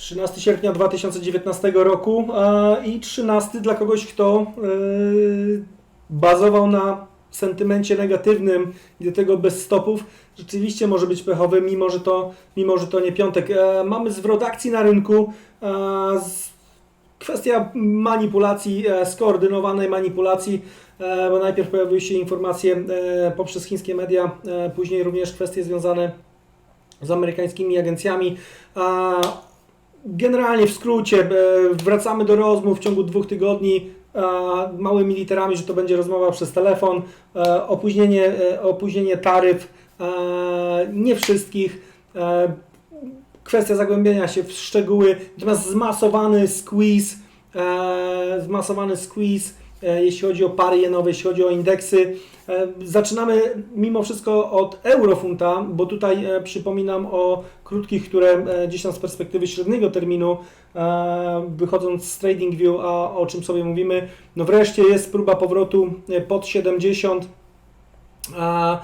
13 sierpnia 2019 roku e, i 13 dla kogoś, kto e, bazował na sentymencie negatywnym i do tego bez stopów. Rzeczywiście może być pechowy, mimo że to, mimo, że to nie piątek. E, Mamy zwrot akcji na rynku. e, z- Kwestia manipulacji, e, skoordynowanej manipulacji, e, bo najpierw pojawiły się informacje e, poprzez chińskie media, e, później również kwestie związane z amerykańskimi agencjami. A Generalnie w skrócie, e, wracamy do rozmów w ciągu dwóch tygodni małymi literami, że to będzie rozmowa przez telefon, e, opóźnienie, e, opóźnienie taryf, nie wszystkich, kwestia zagłębienia się w szczegóły, natomiast zmasowany squeeze, zmasowany squeeze, jeśli chodzi o pary jenowe, jeśli chodzi o indeksy. E, Zaczynamy mimo wszystko od eurofunta, bo tutaj e, przypominam o krótkich, które e, gdzieś tam z perspektywy średniego terminu, e, wychodząc z TradingView, a o czym sobie mówimy, no wreszcie jest próba powrotu e, pod 70. A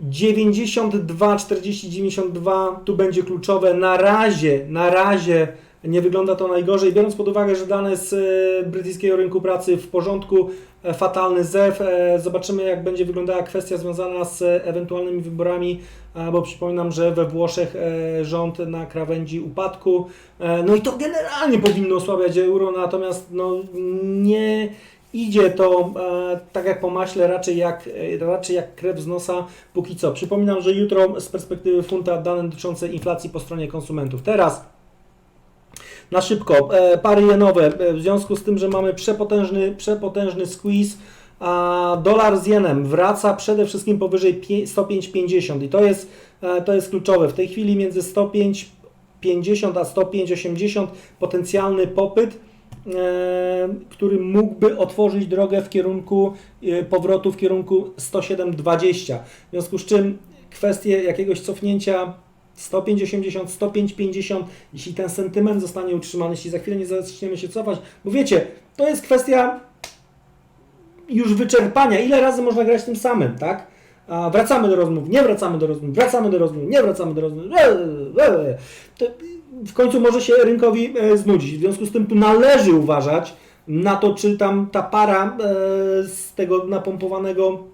92, 40, 92 tu będzie kluczowe. Na razie, na razie nie wygląda to najgorzej, biorąc pod uwagę, że dane z e, brytyjskiego rynku pracy w porządku, e, fatalny zew. e, Zobaczymy, jak będzie wyglądała kwestia związana z ewentualnymi wyborami, bo przypominam, że we Włoszech rząd na krawędzi upadku. No i to generalnie powinno osłabiać euro, natomiast no, nie idzie to e, tak jak po maśle, raczej jak, e, raczej jak krew z nosa póki co. Przypominam, że jutro z perspektywy funta dane dotyczące inflacji po stronie konsumentów. Teraz na szybko, e, pary jenowe, e, w związku z tym, że mamy przepotężny, przepotężny squeeze, a dolar z jenem wraca przede wszystkim powyżej pie- 105,50 i to jest, e, to jest kluczowe. W tej chwili między 105,50 a 105,80 potencjalny popyt, który mógłby otworzyć drogę w kierunku powrotu w kierunku 107,20. W związku z czym kwestie jakiegoś cofnięcia 105,80, 105,50, jeśli ten sentyment zostanie utrzymany, jeśli za chwilę nie zaczniemy się cofać, bo wiecie, to jest kwestia już wyczerpania. Ile razy można grać tym samym, tak? A wracamy do rozmów, nie wracamy do rozmów, wracamy do rozmów, nie wracamy do rozmów. e, e. To w końcu może się rynkowi e, znudzić. W związku z tym tu należy uważać na to, czy tam ta para e, z tego napompowanego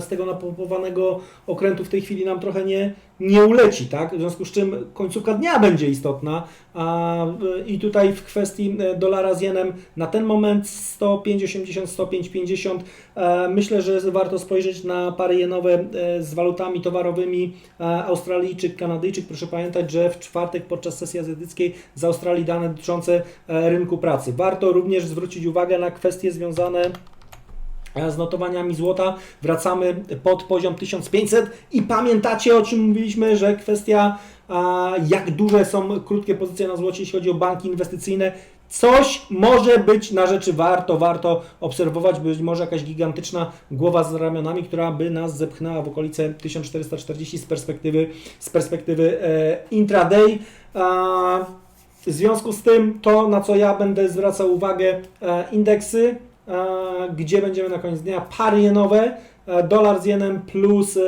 z tego napompowanego okrętu w tej chwili nam trochę nie, nie uleci, tak? W związku z czym końcówka dnia będzie istotna a, e, i tutaj w kwestii e, dolara z jenem na ten moment 105,80, 105,50 e, myślę, że warto spojrzeć na pary jenowe z walutami towarowymi Australijczyk, Kanadyjczyk. Proszę pamiętać, że w czwartek podczas sesji azjatyckiej z Australii dane dotyczące rynku pracy. Warto również zwrócić uwagę na kwestie związane z notowaniami złota wracamy pod poziom 1500 i pamiętacie o czym mówiliśmy, że kwestia jak duże są krótkie pozycje na złocie, jeśli chodzi o banki inwestycyjne. Coś może być na rzeczy warto, warto obserwować, być może jakaś gigantyczna głowa z ramionami, która by nas zepchnęła w okolice 1440 z perspektywy, z perspektywy e, intraday. W związku z tym to, na co ja będę zwracał uwagę, e, indeksy, gdzie będziemy na koniec dnia, pary jenowe, e, dolar z jenem plus e,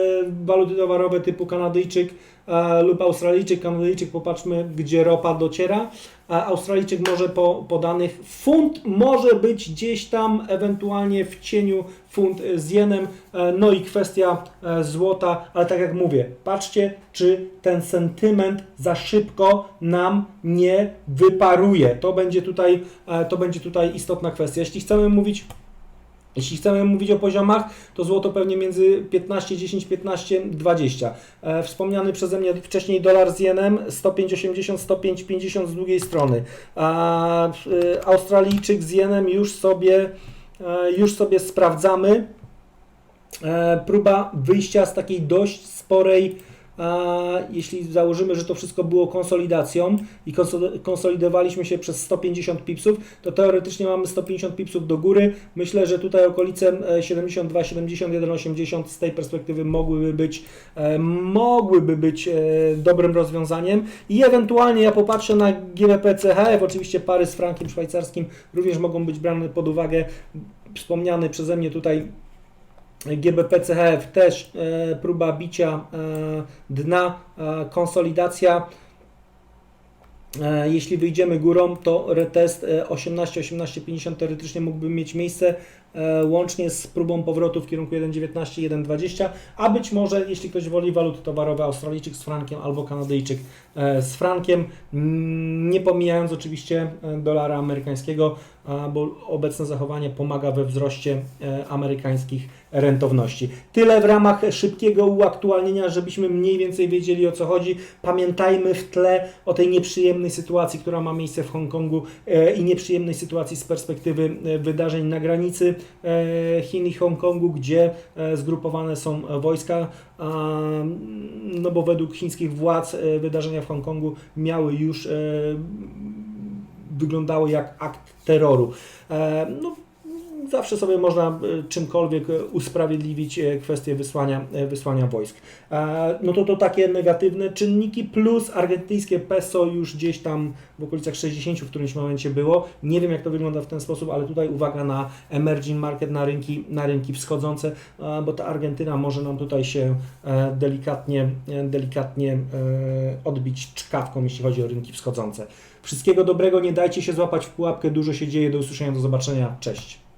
waluty towarowe typu Kanadyjczyk e, lub Australijczyk, Kanadyjczyk, popatrzmy gdzie ropa dociera, Australijczyk może po, po danych, funt może być gdzieś tam ewentualnie w cieniu funt z jenem, e, no i kwestia e, złota, ale tak jak mówię, patrzcie czy ten sentyment za szybko nam nie wyparuje. To będzie tutaj, e, to będzie tutaj istotna kwestia. Jeśli chcemy mówić jeśli chcemy mówić o poziomach, to złoto pewnie między 15, 10, 15, 20. E, wspomniany przeze mnie wcześniej dolar z jenem 105,80, 105,50 z drugiej strony. A e, Australijczyk z jenem już sobie, e, już sobie sprawdzamy. E, próba wyjścia z takiej dość sporej, a jeśli założymy, że to wszystko było konsolidacją i konso- konsolidowaliśmy się przez 150 pipsów, to teoretycznie mamy 150 pipsów do góry. Myślę, że tutaj okolice e, 72, 71, 80 z tej perspektywy mogłyby być, e, mogłyby być e, dobrym rozwiązaniem i ewentualnie ja popatrzę na GBP CHF, oczywiście pary z frankiem szwajcarskim również mogą być brane pod uwagę. Wspomniany przeze mnie tutaj GBP CHF też e, próba bicia e, dna, e, konsolidacja. Jeśli wyjdziemy górą, to retest e, 18-18-50 teoretycznie mógłby mieć miejsce łącznie z próbą powrotu w kierunku 1,19, 1,20, a być może, jeśli ktoś woli waluty towarowe, Australijczyk z frankiem albo Kanadyjczyk z frankiem, nie pomijając oczywiście dolara amerykańskiego, bo obecne zachowanie pomaga we wzroście e, amerykańskich rentowności. Tyle w ramach szybkiego uaktualnienia, żebyśmy mniej więcej wiedzieli o co chodzi. Pamiętajmy w tle o tej nieprzyjemnej sytuacji, która ma miejsce w Hongkongu e, i nieprzyjemnej sytuacji z perspektywy e, wydarzeń na granicy Chin i Hongkongu, gdzie zgrupowane są wojska, no bo według chińskich władz wydarzenia w Hongkongu miały już wyglądały jak akt terroru. E, No, zawsze sobie można e, czymkolwiek e, usprawiedliwić e, kwestię wysłania, wysłania wojsk. No to to takie negatywne czynniki, plus argentyńskie peso już gdzieś tam w okolicach 60 w którymś momencie było. Nie wiem jak to wygląda w ten sposób, ale tutaj uwaga na emerging market, na rynki, na rynki wschodzące, bo ta Argentyna może nam tutaj się delikatnie, delikatnie odbić czkawką, jeśli chodzi o rynki wschodzące. Wszystkiego dobrego, nie dajcie się złapać w pułapkę, dużo się dzieje, do usłyszenia, do zobaczenia, cześć.